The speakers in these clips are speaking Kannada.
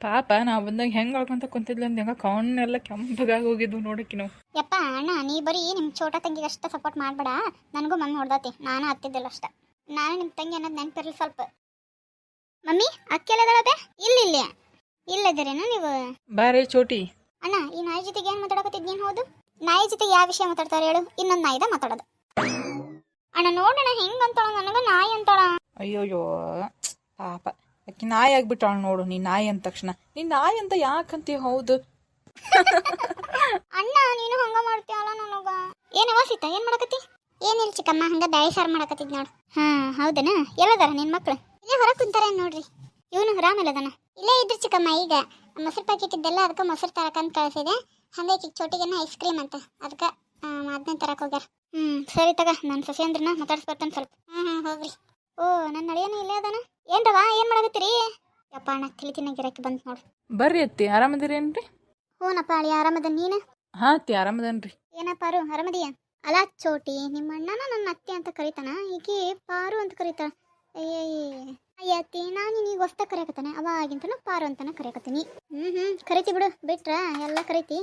ಪಾಪ ನಾವು ಬಂದಾಗ ಹೆಂಗೆ ಆಳ್ಕೊಂತ ಕುಂತಿದ್ಲ ಅಂದ್ ಹೆಂಗ ಕಣ್ಣೆಲ್ಲ ಕೆಂಪಗಾಗಿ ಹೋಗಿದ್ವು ನೋಡಕ್ಕೆ ನಾವು. ಯಪ್ಪ ಅಣ್ಣ ನೀ ಬರೀ ನಿಮ್ಮ ಛೋಟ ತಂಗಿಗೆ ಅಷ್ಟ ಸಪೋರ್ಟ್ ಮಾಡಬೇಡ. ನನಗೂ ಮಮ್ಮಿ ಹೊಡ್ದತಿ. ನಾನು ಹತ್ತಿದ್ದಿಲ್ಲ ಅಷ್ಟ. ನಾನು ನಿಮ್ಮ ತಂಗಿ ಅನ್ನೋದು ನೆನಪಿರಲಿ ಸ್ವಲ್ಪ. ಮಮ್ಮಿ ಅಕ್ಕೆಲ್ಲದಳದೆ ಇಲ್ಲ ಇಲ್ಲ. ಇಲ್ಲದಿರೇನು ನೀವು? ಬಾರೇ ಚೋಟಿ ಅಣ್ಣ ಈ ನಾಯಿ ಜೊತೆಗೆ ಏನು ಮಾತಾಡಕತ್ತಿದ್ ನೀನು ಹೌದು? ನಾಯಿ ಜೊತೆಗೆ ಯಾವ ವಿಷಯ ಮಾತಾಡ್ತಾರೆ ಹೇಳು? ಇನ್ನೊಂದು ನಾಯಿದ ಮಾತಾಡೋದು. ಅಣ್ಣ ನೋಡೋಣ ಹೆಂಗ್ ಅಂತಾಳ? ನನಗ ನಾಯಿ ಅಂತಾಳ. ಅಯ್ಯೋಯ್ಯೋ ಪಾಪ. ಆಕಿ ನಾಯಿ ಆಗ್ಬಿಟ್ಟಾಳ ನೋಡು, ನೀ ನಾಯಿ ಅಂದ ತಕ್ಷಣ. ನೀ ನಾಯಿ ಅಂತ ಯಾಕಂತಿ? ಹೌದು. ಅಣ್ಣ, ನೀನು ಹಂಗ ಮಾಡ್ತೀಯಲ್ಲ ನನಗ? ಏನವ ಸೀತಾ, ಏನ್ ಮಾಡಕತ್ತಿ? ಏನಿಲ್ಲ ಚಿಕ್ಕಮ್ಮ, ಹಂಗ ಬ್ಯಾಳಿ ಸಾರು ಮಾಡಕತ್ತಿದ್ ನೋಡು. ಹಾ, ಹೌದನ? ಎಲ್ಲದಾರ ನಿನ್ ಮಕ್ಳು? ಇಲ್ಲೇ ಹೊರ ಕುಂತಾರ ನೋಡ್ರಿ? ಇವನು ರಾಮಲ್ಲದನ ಇಲ್ಲೇ ಇದ್ರು ಚಿಕ್ಕಮ್ಮ ಈಗ. ಮೊಸರು ಪ್ಯಾಕೆಟ್ ಇದ್ದೆಲ್ಲ ಅದಕ್ಕೆ ಮೊಸರು ತರಕಂತ ಕಳಿಸಿದೆ. ಹಂಗೆ ಈಗ ಚೋಟಿಗೆನ ಐಸ್ ಕ್ರೀಮ್ ಅಂತ. ಅದಕ್ಕೆ ಅದನ್ನ ತರಕ್ ಹೋಗ್ಯಾರ. ಹ್ಮ್, ಸರಿ ತಗ, ನಾನು ಸಸಿ ಅಂದ್ರನ ಮಾತಾಡ್ಸ್ಬರ್ತಾನೆ ಸ್ವಲ್ಪ. ಹ್ಮ್ ಹ್ಮ್, ಹೋಗ್ರಿ. ಓ ನನ್ನ ಅಳಿಯನ ಇಲ್ಲೇ ಅದಾನ? ಏನ್ರವ ಏನ್ ಮಾಡಕತ್ತೀರಿ? ಯಪ್ಪ ಅಣ್ಣ ತಿಳಿ ತಿನ್ನ ಗಿರಕ್ಕೆ ಬಂತು ನೋಡು. ಬರ್ರಿ ಅತ್ತಿ ಆರಾಮದಿರೇನ್ರಿ? ಹ್ಞೂನಪ್ಪ ಅಳಿ ಆರಾಮದ ನೀನು? ಹಾ ಅತ್ತಿ ಆರಾಮದನ್ರಿ. ಏನಪ್ಪ ಅರು ಆರಾಮದಿಯ? ಅಲ ಚೋಟಿ ನಿಮ್ಮ ಅಣ್ಣನ ನನ್ನ ಅತ್ತೆ ಅಂತ ಕರೀತಾನ? ಈಕಿ ಪಾರು ಅಂತ ಕರೀತಾಳ. ಅಯ್ಯಯ್ಯ. ಅಯ್ಯತ್ತಿ, ನಾನು ನಿನಗೆ ಹೊಸ್ತ ಕರೆಯಕತ್ತಾನೆ, ಅವಾಗಿಂತನ ಪಾರು ಅಂತನ ಕರೆಯಕತ್ತೀನಿ. ಹ್ಞೂ ಹ್ಞೂ ಕರಿತಿ ಬಿಡು, ಬಿಟ್ರ ಎಲ್ಲ ಕರಿತಿ.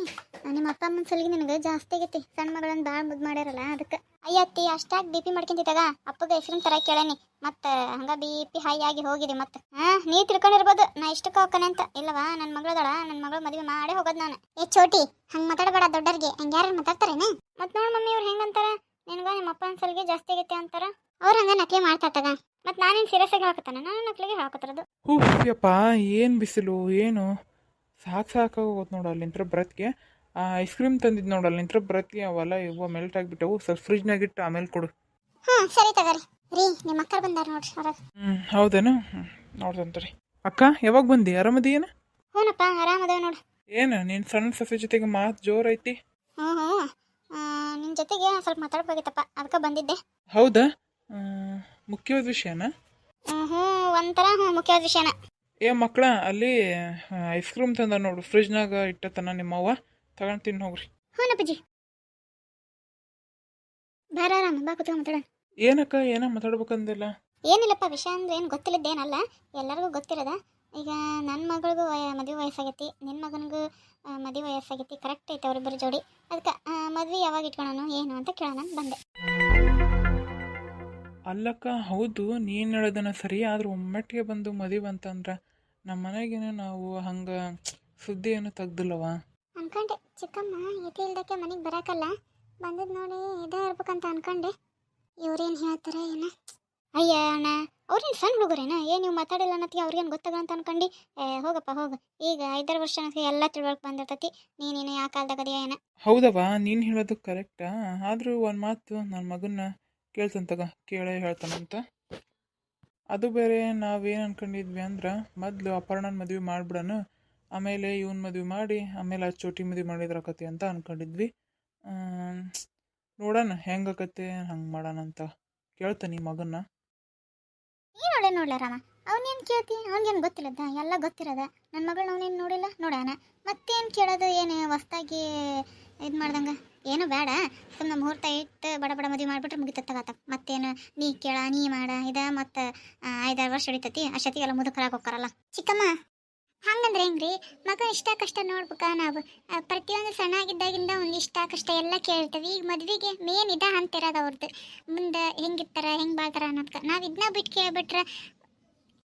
ನಿಮ್ಮ ಅಪ್ಪ ಅಮ್ಮನ ಸಲಿಗೆ ನಿನಗೆ ಜಾಸ್ತಿ ಆಗೈತಿ ಸಣ್ಣ ಮಗಳನ್ನ ಭಾಳ ಮುದ್ದು ಮಾಡ್ಯಾರಲ್ಲ ಅದಕ್ಕೆ. ಅಯ್ಯತ್ತಿ, ಅಷ್ಟಾಗಿ ಬಿ ಪಿ ಮಾಡ್ಕೊಂತಿದ್ದಾಗ ಅಪ್ಪಗೆ ಹೆಸರಿನ ತರ ಕೇಳೇನಿ, ಮತ್ತು ಹಂಗೆ ಬಿ ಪಿ ಹೈ ಆಗಿ ಹೋಗಿದೆ ಮತ್ತೆ. ಹಾಂ ನೀ ತಿಳ್ಕೊಂಡಿರ್ಬೋದು, ನಾ ಇಷ್ಟಕ್ಕೆ ಹೋಗ್ತಾನೆ ಅಂತ. ಇಲ್ಲವಾ ನನ್ನ ಮಗಳದಳ ನನ್ನ ಮಗಳ ಮದುವೆ ಮಾಡೇ ಹೋಗೋದು ನಾನು. ಏ, ಚೋಟಿ, ಹಂಗೆ ಮಾತಾಡಬೇಡ ದೊಡ್ಡರಿಗೆ ಹಂಗ ಯಾರು ಮಾತಾಡ್ತಾರೇನೆ? ಮತ್ತು ನೋಡ್ ಮಮ್ಮಿ, ಇವ್ರು ಹೆಂಗಂತಾರ ನಿನಗ ನಿಮ್ಮ ಅಪ್ಪನ ಸಲಿಗೆ ಜಾಸ್ತಿ ಆಗೈತೆ ಅಂತಾರ? ಅವ್ರು ಹಂಗೆ ನಕಲಿ ಮಾಡ್ತಾರ ಮತ್ ನಾನೇನ್ ಸೀರಿಯಸ್ ಆಗಿ ಹಾಕತ್ತಾನ ನಾನು ನಕಲಿಗೆ ಹಾಕತ್ತಿರೋದು ಹುಫ್ಯಪ್ಪ ಯಪ್ಪ ಏನು ಬಿಸಿಲು ಏನು? ಸಾಕು ಸಾಕಾಗೋದು ನೋಡು ಅಲ್ಲಿಂತ್ರ ಬ್ರತ್ಗೆ. ಆ ಐಸ್ ಕ್ರೀಮ್ ತಂದಿದ್ದು ನೋಡು ಅಲ್ಲಿಂತ್ರ ಬ್ರತ್ಗೆ. ಅವೆಲ್ಲ ಇವ ಮೆಲ್ಟ್ ಆಗಿಬಿಟ್ಟವು. ಸ್ವಲ್ಪ ಫ್ರಿಜ್ನಾಗ ಇಟ್ಟು ಆಮೇಲೆ ಕೊಡು. ಹ್ಮ್ ಸರಿ ತಗೋರಿ. ರೀ ನಿಮ್ಮ ಅಕ್ಕ ಬಂದಾರ ನೋಡ್ರಿ ಹೊರಗೆ. ಹ್ಞೂ ಹೌದೇನು? ಹ್ಞೂ ನೋಡ್ದಂತರಿ ಅಕ್ಕ ಯಾವಾಗ ಬಂದಿ? ಆರಾಮದಿಯೇನ ಹ್ಞೂನಪ್ಪ ಆರಾಮದೇವ್ ನೋಡು. ಏನು ನೀನು ಸಣ್ಣ ಸೊಸೆ ಜೊತೆಗೆ ಮಾತು ಜೋರೈತಿ ಹ್ಞೂ ಹ್ಞೂ ನಿನ್ನ ನಿನ್ ಜೊತೆಗೆ ಸ್ವಲ್ಪ ಮಾತಾಡ್ಬೇಕಿತ್ತಪ್ಪ ಅದಕ್ಕೆ ಬಂದಿದ್ದೆ. ಹೌದಾ? ಮುಖ್ಯವಾದ ವಿಷಯನಾ? ಹ್ಞೂ ಹ್ಞೂ ಒಂಥರ ಹ್ಞೂ ಮುಖ್ಯವಾದ ವಿಷಯನ. ಏ ಮಕ್ಕಳ ಅಲ್ಲಿ ಐಸ್ ಕ್ರೀಮ್ ತಂದ ನೋಡು ಫ್ರಿಜ್ನಾಗ ಇಟ್ಟತನ ನಿಮ್ಮವ್ವ ತಗೊಂಡು ತಿನ್ ಹೋಗ್ರಿ. ಹ್ಞೂನಪ್ಪಜಿ ಬಾರ ಆರಾಮ ಬಾ ಕೂತ್ಕೊಂಡು ಮಾತಾಡೋಣ. ಏನಕ್ಕ ಏನ ಮಾತಾಡ್ಬೇಕಂದಿಲ್ಲ? ಏನಿಲ್ಲಪ್ಪ ವಿಷಯ ಅಂದ್ರೆ ಏನು ಗೊತ್ತಿಲ್ಲದ್ದೇನಲ್ಲ ಎಲ್ಲರಿಗೂ ಗೊತ್ತಿರದ. ಈಗ ನನ್ನ ಮಗಳಿಗೂ ವಯ ಮದುವೆ ವಯಸ್ಸಾಗೈತಿ ನಿನ್ನ ಮಗನಿಗೂ ಆ, ಮದುವೆ ವಯಸ್ಸಾಗೈತಿ ಕರೆಕ್ಟ್ ಐತೆ ಅವರಿಬ್ಬರು ಜೋಡಿ. ಅದಕ್ಕೆ ಮದುವೆ ಯಾವಾಗ ಇಟ್ಕೊಳ್ಳೋಣ ಏನು ಅಂತ ಕೇಳೋಣ ಅಂತ ಬಂದೆ. ಅಲ್ಲಕ್ಕ ಹೌದು ನೀನು ಹೇಳೋದನ್ನ ಸರಿ ಆದ್ರೆ ಒಮ್ಮಟ್ಟಿಗೆ ಬಂದು ಮದುವೆ ಅಂತಂದ್ರೆ ನಮ್ಮ ಮನೆಗೇನು ನಾವು ಹಂಗೆ ಸುದ್ದಿ ಏನು ತೆಗ್ದಿಲ್ಲವ? ಅನ್ಕೊಂಡೆ ಚಿಕ್ಕಮ್ಮ ಎದೆ ಇಲ್ದಕ್ಕೆ ಮನೆಗೆ ಬರಕಲ್ಲ. ಬಂದಿದ್ದು ನೋಡಿ ಇದೇ ಇರ್ಬೇಕಂತ ಅನ್ಕೊಂಡೆ. ಇವ್ರೇನು ಹೇಳ್ತಾರೆ ಏನ? ಅಯ್ಯ ಅಣ್ಣ ಅವ್ರೇನು ಸಣ್ಣ ಹುಡುಗರೇನ? ಏನು ನೀವು ಮಾತಾಡಿಲ್ಲ ಅನ್ನತ್ತಿ ಅವ್ರಿಗೇನು ಗೊತ್ತಾಗ ಅಂತ ಅನ್ಕೊಂಡು. ಏ ಹೋಗಪ್ಪ ಹೋಗ. ಈಗ ಐದಾರು ವರ್ಷ ಎಲ್ಲ ತಿಳ್ವಳಿಕೆ ಬಂದಿರ್ತತಿ. ನೀನೇನು ಯಾವ ಕಾಲದಾಗ ಏನ? ಹೌದವ ನೀನು ಹೇಳೋದು ಕರೆಕ್ಟಾ ಆದರೂ ಒಂದು ಮಾತು ನನ್ನ ಮಗನ್ನ ಕೇಳ್ತಾನೆ ತಗ, ಕೇಳೇ ಹೇಳ್ತಾನಂತ ಅದು ಬೇರೆ ನಾವೇನು ಅನ್ಕೊಂಡಿದ್ವಿ ಅಂದ್ರೆ, ಮೊದಲು ಅಪರ್ಣನ ಮದುವೆ ಮಾಡ್ಬಿಡೋಣ, ಆಮೇಲೆ ಇವನ್ ಮದುವೆ ಮಾಡಿ, ಆಮೇಲೆ ಆ ಚೋಟಿ ಮದುವೆ ಮಾಡಿದ್ರಾಕತಿ ಅಂತ ಅನ್ಕೊಂಡಿದ್ವಿ. ನೋಡೋಣ ಹೆಂಗಾಕತ್ತೆ, ಹಂಗೆ ಮಾಡೋಣ ಅಂತ. ಕೇಳ್ತಾನೆ ಮಗನ್ನ. ಮಗನ ನೋಡೇ ರಾಮ, ಅವನೇನು ಕೇಳ್ತಿ? ಅವನಿಗೇನು ಗೊತ್ತಿಲ್ಲದ? ಎಲ್ಲ ಗೊತ್ತಿರೋದ? ನನ್ನ ಮಗಳು ಅವನೇನು ನೋಡಿಲ್ಲ? ನೋಡೋಣ. ಮತ್ತೇನು ಕೇಳೋದು? ಏನು ಹೊಸ್ದಾಗಿ ಇದು ಮಾಡ್ದಂಗೆ? ಏನು ಬೇಡ. ಸುಮ್ಮನೆ ಮುಹೂರ್ತ ಇಟ್ಟು ಬಡ ಬಡ ಮದುವೆ ಮಾಡಿಬಿಟ್ರೆ ಮತ್ತೆ ಮತ್ತೇನು? ನೀ ಕೇಳ, ನೀ ಮಾಡ. ಇದ ಮತ್ತು ಐದಾರು ವರ್ಷ ಹಿಡಿತೈತಿ. ಅಷ್ಟೊತ್ತಿಗೆಲ್ಲ ಮುದುಕರಾಗಿ ಹೋಗ್ತಾರಲ್ಲ ಚಿಕ್ಕಮ್ಮ, ಹಂಗಂದ್ರೆ ಹೆಂಗ್ರಿ? ಮಗ ಇಷ್ಟ ಕಷ್ಟ ನೋಡ್ಬೇಕ ನಾವು. ಪ್ರತಿಯೊಂದು ಸಣ್ಣಾಗಿದ್ದಾಗಿಂದ ಒಂದು ಇಷ್ಟ ಕಷ್ಟ ಎಲ್ಲ ಕೇಳ್ತೇವೆ. ಈಗ ಮದುವೆಗೆ ಮೇನ್ ಇದ ಅಂತಿರೋದು ಅವ್ರದ್ದು ಮುಂದೆ ಹೆಂಗಿರ್ತಾರ, ಹೆಂಗೆ ಬಾಳ್ತಾರ ಅನ್ನೋದ್ಕ. ನಾವು ಇದನ್ನ ಬಿಟ್ಟು ಕೇಳ್ಬಿಟ್ರೆ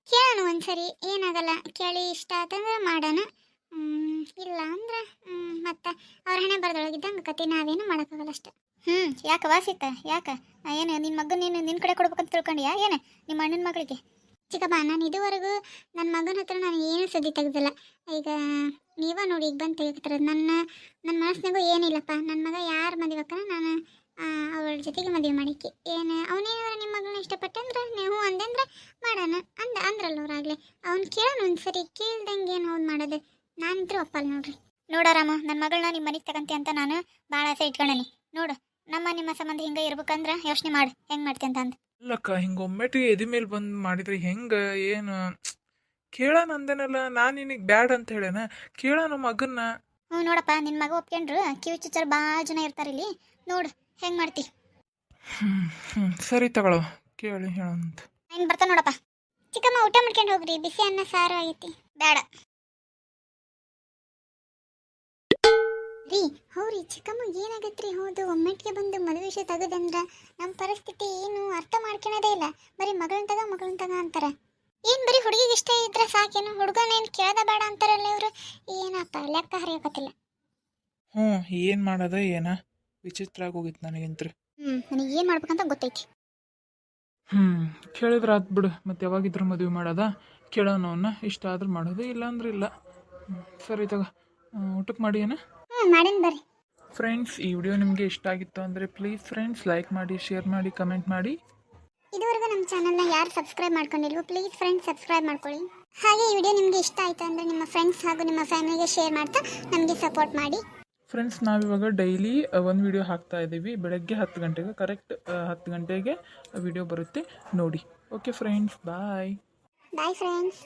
ಕೇಳೋಣ ಒಂದ್ಸರಿ. ಏನಾಗಲ್ಲ. ಕೇಳಿ ಇಷ್ಟ ಆತಂದ್ರೆ ಮಾಡೋಣ. ಇಲ್ಲ ಅಂದ್ರೆ ಮತ್ತೆ ಅವ್ರ ಹಣೆ ಇದ್ದಂಗ ಕತೆ ನಾವೇನು ಮಾಡೋಕ್ಕಾಗಲ್ಲ ಅಷ್ಟೆ. ಹ್ಞೂ ಯಾಕೆ ವಾಸಿತ ಯಾಕೆ? ಏನು ನಿನ್ನ ಮಗನ ನೀನು ನಿನ್ನ ಕಡೆ ಕೊಡ್ಬೇಕಂತ ತಿಳ್ಕೊಂಡ್ಯಾ? ಏನು ನಿಮ್ಮ ಅಣ್ಣನ ಮಗಳಿಗೆ? ಚಿಕ್ಕಪ್ಪ ನಾನು ಇದುವರೆಗೂ ನನ್ನ ಮಗನ ಹತ್ರ ನಾನು ಏನು ಸುದ್ದಿ ತೆಗ್ದಿಲ್ಲ. ಈಗ ನೀವ ನೋಡಿ ಈಗ ಬಂದು ತೆಗಿತಾರೆ ನನ್ನ ನನ್ನ ಮನಸ್ಸಿನಾಗೂ ಏನಿಲ್ಲಪ್ಪ. ನನ್ನ ಮಗ ಯಾರು ಮದುವೆ ನಾನು ಅವಳ ಜೊತೆಗೆ ಮದುವೆ ಮಾಡಿಕ್ಕೆ. ಏನು ಅವನೇನಾದ್ರೆ ನಿಮ್ಮ ಮಗಳನ್ನ ಇಷ್ಟಪಟ್ಟಂದ್ರೆ ನೀವು ಅಂದಂದ್ರೆ ಮಾಡೋಣ. ಅಂದ ಅಂದ್ರಲ್ಲ ಅವ್ರಾಗಲೇ. ಅವ್ನು ಕೇಳೋಣ ಒಂದು ಸರಿ ಕೇಳ್ದಂಗೆ ಏನು ಅವ್ನು ಮಾಡೋದು? ನಾನಿದ್ರು ಒಪ್ಪಲ್ಲ ನೋಡ್ರಿ. ನೋಡಾರಾಮ ನನ್ನ ಮಗಳನ್ನ ನಿಮ್ಮ ಮನೆಗೆ ತಗಂತಿ ಅಂತ ನಾನು ಭಾಳ ಆಸೆ ಇಟ್ಕೊಂಡೇನಿ. ನೋಡು ನಮ್ಮ ನಿಮ್ಮ ಸಂಬಂಧ ಹಿಂಗೆ ಇರ್ಬೇಕಂದ್ರೆ ಯೋಚನೆ ಮಾಡಿ ಹೆಂಗೆ ಮಾಡ್ತಿ ಅಂತ ಅಂದ್. ಇಲ್ಲಕ್ಕ ಹಿಂಗೆ ಒಮ್ಮೆಟ್ಟಿಗೆ ಎದಿ ಮೇಲೆ ಬಂದು ಮಾಡಿದ್ರೆ ಹೆಂಗೆ ಏನು ಕೇಳೋಣ ಅಂದೇನಲ್ಲ ನಾನು ನಿನಗೆ ಬ್ಯಾಡ್ ಅಂತ ಹೇಳೇನ ಕೇಳೋಣ ಮಗನ್ನ. ಹ್ಞೂ ನೋಡಪ್ಪ ನಿನ್ನ ಮಗ ಒಪ್ಕೊಂಡ್ರು ಕಿವಿ ಚುಚ್ಚರ್ ಭಾಳ ಜನ ಇರ್ತಾರೆ ಇಲ್ಲಿ. ನೋಡು ಹೆಂಗೆ ಮಾಡ್ತಿ. ಹ್ಞೂ ಸರಿ ತಗೊಳ್ಳೋ ಕೇಳಿ ಹೇಳೋಣಂತ. ಹೆಂಗೆ ಬರ್ತಾ ನೋಡಪ್ಪ. ಚಿಕ್ಕಮ್ಮ ಊಟ ಮಾಡ್ಕೊಂಡು ಹೋಗ್ರಿ ಬಿಸಿ ಅನ್ನ ಸಾರು ಆಗೈತಿ ಬೇಡ ರೀ ಹೌರಿ ಚಿಕ್ಕಮ್ಮ ರೀ ಹೌದು ಒಮ್ಮೆಟ್ಗೆ ಬಂದು ಮದುವೆ ವಿಷಯ ತೆಗದಂದ್ರ ನಮ್ಮ ಪರಿಸ್ಥಿತಿ ಏನು ಅರ್ಥ ಮಾಡ್ಕೊಳೋದೇ ಇಲ್ಲ. ಬರೀ ಮಗಳನ್ ತಗ ಮಗಳನ್ ತಗ ಅಂತಾರೆ. ಏನ್ ಬರೀ ಹುಡುಗಿಗೆ ಇಷ್ಟ ಇದ್ರೆ ಸಾಕೇನು ಹುಡುಗನೇನು ಕೇಳದ ಬೇಡ ಅಂತಾರಲ್ಲ ಇವರು. ಏನಪ್ಪ ಲೆಕ್ಕ ಹರಿಯೋಕತ್ತಿಲ್ಲ. ಹ್ಞೂ ಏನು ಮಾಡೋದ ಏನ? ವಿಚಿತ್ರ ಆಗೋಗಿತ್ತು ನನಗಂತ್ರಿ. ಹ್ಞೂ ನನಗೆ ಏನು ಮಾಡ್ಬೇಕಂತ ಗೊತ್ತೈತಿ. ಹ್ಞೂ ಕೇಳಿದ್ರೆ ಆತ್ ಬಿಡು. ಮತ್ತೆ ಯಾವಾಗಿದ್ರು ಮದುವೆ ಮಾಡೋದ? ಕೇಳೋನವನ್ನ ಇಷ್ಟ ಆದ್ರೂ ಮಾಡೋದು ಇಲ್ಲ. ಅಂದ್ರೆ ಇಲ್ಲ ಸರಿ ತಗೋ. ಊಟಕ್ಕೆ ಮಾಡಿ ಏನ? ಮಾಡಿನ ಬರ್ರಿ. ಫ್ರೆಂಡ್ಸ್ ಈ ವಿಡಿಯೋ ನಿಮಗೆ ಇಷ್ಟ ಆಗಿತ್ತು ಅಂದರೆ ಪ್ಲೀಸ್ ಫ್ರೆಂಡ್ಸ್ ಲೈಕ್ ಮಾಡಿ ಶೇರ್ ಮಾಡಿ ಕಮೆಂಟ್ ಮಾಡಿ. ಇದುವರೆಗೂ ನಮ್ಮ ಚಾನಲ್ನ ಯಾರು ಸಬ್ಸ್ಕ್ರೈಬ್ ಮಾಡ್ಕೊಂಡಿಲ್ವೋ ಪ್ಲೀಸ್ ಫ್ರೆಂಡ್ಸ್ ಸಬ್ಸ್ಕ್ರೈಬ್ ಮಾಡ್ಕೊಳ್ಳಿ. ಹಾಗೆ ಈ ವಿಡಿಯೋ ನಿಮಗೆ ಇಷ್ಟ ಆಯಿತು ಅಂದರೆ ನಿಮ್ಮ ಫ್ರೆಂಡ್ಸ್ ಹಾಗೂ ನಿಮ್ಮ ಫ್ಯಾಮಿಲಿಗೆ ಶೇರ್ ಮಾಡ್ತಾ ನಮಗೆ ಸಪೋರ್ಟ್ ಮಾಡಿ. ಫ್ರೆಂಡ್ಸ್ ನಾವಿವಾಗ ಡೈಲಿ ಒಂದು ವಿಡಿಯೋ ಹಾಕ್ತಾ ಇದ್ದೀವಿ. ಬೆಳಗ್ಗೆ ಹತ್ತು ಗಂಟೆಗೆ ಕರೆಕ್ಟ್ ಹತ್ತು ಗಂಟೆಗೆ ವಿಡಿಯೋ ಬರುತ್ತೆ. ನೋಡಿ. Okay friends bye bye friends